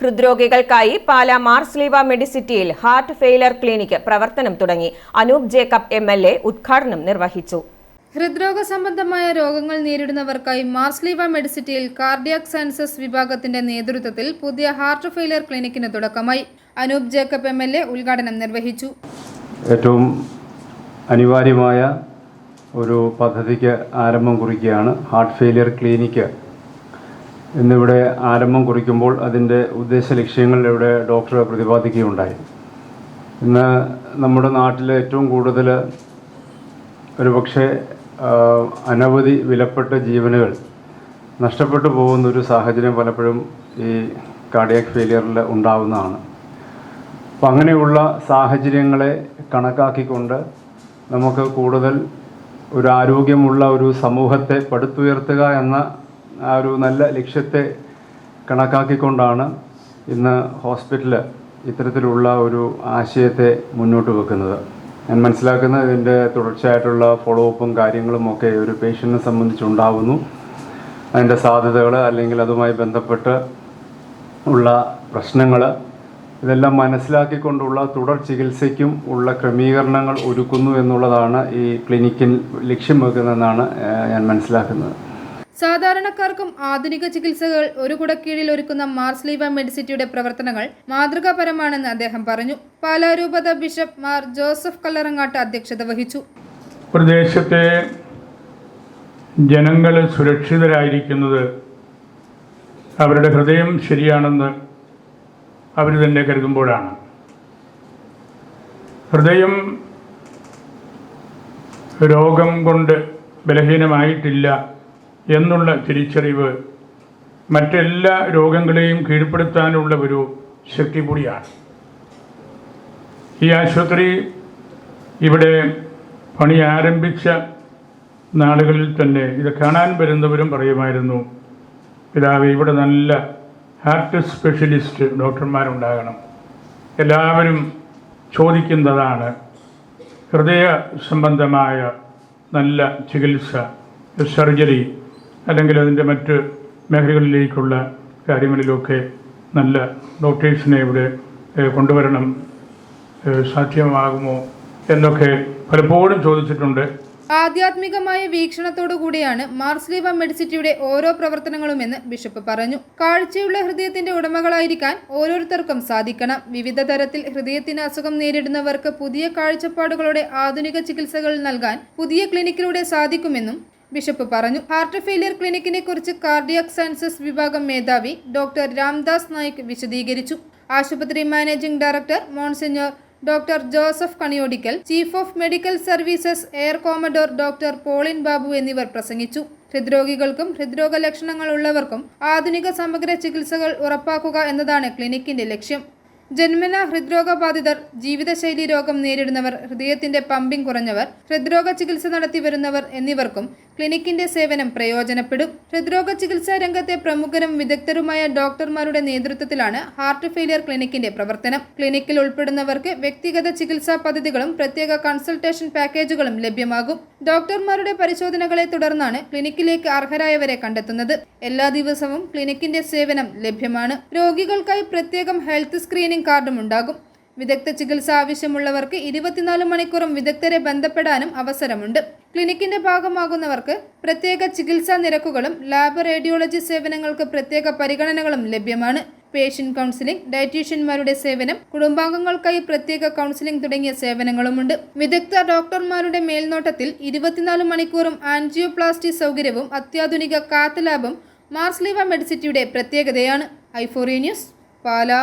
ഹൃദ്രോഗികൾക്കായി പാല മാർസ്ലീവ മെഡിസിറ്റിയിൽ heart failure clinic പ്രവർത്തനം തുടങ്ങി. Anoop Jacob M L A ഉദ്ഘാടനം നിർവഹിച്ചു. ഹൃദ്രോഗ സംബന്ധമായ രോഗങ്ങൾ നേരിടുന്നവർക്കായി മാർസ്ലീവ മെഡിസിറ്റിയിൽ കാർഡിയാക് സയൻസസ് വിഭാഗത്തിന്റെ നേതൃത്വത്തിൽ പുതിയ ഹാർട്ട് ഫെയിലർ ക്ലിനിക്കിന് തുടക്കമായി. Anoop Jacob M L A ഉദ്ഘാടനം നിർവഹിച്ചു. ഏറ്റവും അനിവാര്യമായ ഒരു പദ്ധതിക്ക് ആരംഭം കുറിക്കുകയാണ് ഹാർട്ട് ഫെയിലിയർ ക്ലിനിക്ക് എന്നിവിടെ ആരംഭം കുറിക്കുമ്പോൾ അതിന്റെ ഉദ്ദേശ ലക്ഷ്യങ്ങൾ ഇവിടെ ഡോക്ടർ പ്രതിപാദിക്കുകയുണ്ടായി. ഇന്ന് നമ്മുടെ നാട്ടിലെ ഏറ്റവും കൂടുതൽ ഒരുപക്ഷെ അനവധി വിലപ്പെട്ട ജീവനുകൾ നഷ്ടപ്പെട്ടു പോകുന്ന ഒരു സാഹചര്യം പലപ്പോഴും ഈ കാർഡിയാക് ഫെയിലിയറിൽ ഉണ്ടാവുന്നതാണ്. അപ്പം അങ്ങനെയുള്ള സാഹചര്യങ്ങളെ കണക്കാക്കിക്കൊണ്ട് നമുക്ക് കൂടുതൽ ഒരു ആരോഗ്യമുള്ള ഒരു സമൂഹത്തെ പടുത്തുയർത്തുക എന്ന ആ ഒരു നല്ല ലക്ഷ്യത്തെ കണക്കാക്കിക്കൊണ്ടാണ് ഇന്ന് ഹോസ്പിറ്റൽ ഇത്തരത്തിലുള്ള ഒരു ആശയത്തെ മുന്നോട്ട് വെക്കുന്നത്. ഞാൻ മനസ്സിലാക്കുന്നത് ഇതിന്റെ തുടർച്ചയായിട്ടുള്ള ഫോളോ അപ്പും കാര്യങ്ങളും ഒക്കെ ഒരു പേഷ്യന്റിനെ സംബന്ധിച്ചുണ്ടാവുന്നു. അതിന്റെ സാധ്യതകൾ അല്ലെങ്കിൽ അതുമായി ബന്ധപ്പെട്ട് ഉള്ള പ്രശ്നങ്ങൾ ഇതെല്ലാം മനസ്സിലാക്കിക്കൊണ്ടുള്ള തുടർ ചികിത്സയ്ക്കും ഉള്ള ക്രമീകരണങ്ങൾ ഒരുക്കുന്നു എന്നുള്ളതാണ് ഈ ക്ലിനിക്കിൽ ലക്ഷ്യം വെക്കുന്നതെന്നാണ് ഞാൻ മനസ്സിലാക്കുന്നത്. സാധാരണക്കാർക്കും ആധുനിക ചികിത്സകൾ ഒരു കുടക്കീഴിൽ ഒരുക്കുന്ന മാർസ്ലീവ മെഡിസിറ്റിയുടെ പ്രവർത്തനങ്ങൾ മാതൃകാപരമാണെന്ന് അദ്ദേഹം പറഞ്ഞു. പാലാരൂപത ബിഷപ്പ് മാർ ജോസഫ് കല്ലറങ്ങാട്ട് അധ്യക്ഷത വഹിച്ചു. പ്രദേശത്തെ ജനങ്ങൾ സുരക്ഷിതരായിരിക്കുന്നത് അവരുടെ ഹൃദയം ശരിയാണെന്ന് അവർ തന്നെ കരുതുമ്പോഴാണ്. ഹൃദയം രോഗം കൊണ്ട് ബലഹീനമായിട്ടില്ല. എന്നുള്ള തിരിച്ചറിവ് മറ്റെല്ലാ രോഗങ്ങളെയും കീഴ്പ്പെടുത്താനുള്ള ഒരു ശക്തി കൂടിയാണ്. ഈ ആശുപത്രി ഇവിടെ പണി ആരംഭിച്ച നാളുകളിൽ തന്നെ ഇത് കാണാൻ വരുന്നവരും പറയുമായിരുന്നു പിതാവ് ഇവിടെ നല്ല ഹാർട്ട് സ്പെഷ്യലിസ്റ്റ് ഡോക്ടർമാരുണ്ടാകണം. എല്ലാവരും ചോദിക്കുന്നതാണ് ഹൃദയ സംബന്ധമായ നല്ല ചികിത്സ സർജറി അല്ലെങ്കിൽ അതിന്റെ മറ്റ് മേഖലകളിലേക്കുള്ള കാര്യങ്ങളിലൊക്കെ നല്ല ഡോക്ടേഴ്സിനെ ഇവിടെ കൊണ്ടുവരണം സാധ്യമാകുമോ എന്നൊക്കെ പലപ്പോഴും ചോദിച്ചിട്ടുണ്ട്. ആധ്യാത്മികമായ വീക്ഷണത്തോടു കൂടിയാണ് മാർസ്ലീവ മെഡിസിറ്റിയുടെ ഓരോ പ്രവർത്തനങ്ങളുമെന്ന് ബിഷപ്പ് പറഞ്ഞു. കാഴ്ചയുള്ള ഹൃദയത്തിന്റെ ഉടമകളായിരിക്കാൻ ഓരോരുത്തർക്കും സാധിക്കണം. വിവിധ തരത്തിൽ ഹൃദയത്തിന് അസുഖം നേരിടുന്നവർക്ക് പുതിയ കാഴ്ചപ്പാടുകളോടെ ആധുനിക ചികിത്സകൾ നൽകാൻ പുതിയ ക്ലിനിക്കിലൂടെ സാധിക്കുമെന്നും ബിഷപ്പ് പറഞ്ഞു. ഹാർട്ട് ഫെയിലിയർ ക്ലിനിക്കിനെ കുറിച്ച് കാർഡിയാക് സയൻസസ് വിഭാഗം മേധാവി ഡോക്ടർ രാംദാസ് നായിക് വിശദീകരിച്ചു. ആശുപത്രി managing director monsignor doctor Joseph Kaniyodickal chief of medical services air commodore doctor Paulin Babu എന്നിവർ പ്രസംഗിച്ചു. ഹൃദ്രോഗികൾക്കും ഹൃദ്രോഗ ലക്ഷണങ്ങൾ ഉള്ളവർക്കും ആധുനിക സമഗ്ര ചികിത്സകൾ ഉറപ്പാക്കുക എന്നതാണ് ക്ലിനിക്കിന്റെ ലക്ഷ്യം. ജന്മന ഹൃദ്രോഗബാധിതർ ജീവിതശൈലി രോഗം നേരിടുന്നവർ ഹൃദയത്തിന്റെ പമ്പിംഗ് കുറഞ്ഞവർ ഹൃദ്രോഗ ചികിത്സ നടത്തി വരുന്നവർ എന്നിവർക്കും ക്ലിനിക്കിന്റെ സേവനം പ്രയോജനപ്പെടും. ഹൃദ്രോഗ ചികിത്സാ രംഗത്തെ പ്രമുഖരും വിദഗ്ധരുമായ ഡോക്ടർമാരുടെ നേതൃത്വത്തിലാണ് ഹാർട്ട് ഫെയിലിയർ ക്ലിനിക്കിന്റെ പ്രവർത്തനം. ക്ലിനിക്കിൽ ഉൾപ്പെടുന്നവർക്ക് വ്യക്തിഗത ചികിത്സാ പദ്ധതികളും പ്രത്യേക കൺസൾട്ടേഷൻ പാക്കേജുകളും ലഭ്യമാകും. ഡോക്ടർമാരുടെ പരിശോധനകളെ തുടർന്നാണ് ക്ലിനിക്കിലേക്ക് അർഹരായവരെ കണ്ടെത്തുന്നത്. എല്ലാ ദിവസവും ക്ലിനിക്കിന്റെ സേവനം ലഭ്യമാണ്. രോഗികൾക്കായി പ്രത്യേകം ഹെൽത്ത് സ്ക്രീനിംഗ് കാർഡും ഉണ്ടാകും. വിദഗ്ധ ചികിത്സ ആവശ്യമുള്ളവർക്ക് ഇരുപത്തിനാല് മണിക്കൂറും വിദഗ്ധരെ ബന്ധപ്പെടാനും അവസരമുണ്ട്. ക്ലിനിക്കിന്റെ ഭാഗമാകുന്നവർക്ക് പ്രത്യേക ചികിത്സാ നിരക്കുകളും ലാബ് റേഡിയോളജി സേവനങ്ങൾക്ക് പ്രത്യേക പരിഗണനകളും ലഭ്യമാണ്. പേഷ്യന്റ് കൗൺസിലിംഗ് ഡയറ്റീഷ്യന്മാരുടെ സേവനം കുടുംബാംഗങ്ങൾക്കായി പ്രത്യേക കൗൺസിലിംഗ് തുടങ്ങിയ സേവനങ്ങളുമുണ്ട്. വിദഗ്ധ ഡോക്ടർമാരുടെ മേൽനോട്ടത്തിൽ ഇരുപത്തിനാല് മണിക്കൂറും ആൻജിയോപ്ലാസ്റ്റി സൗകര്യവും അത്യാധുനിക കാത്ത് ലാബും മാർസ്ലീവ മെഡിസിറ്റിയുടെ പ്രത്യേകതയാണ്. ഐഫോറി ന്യൂസ് പാലാ.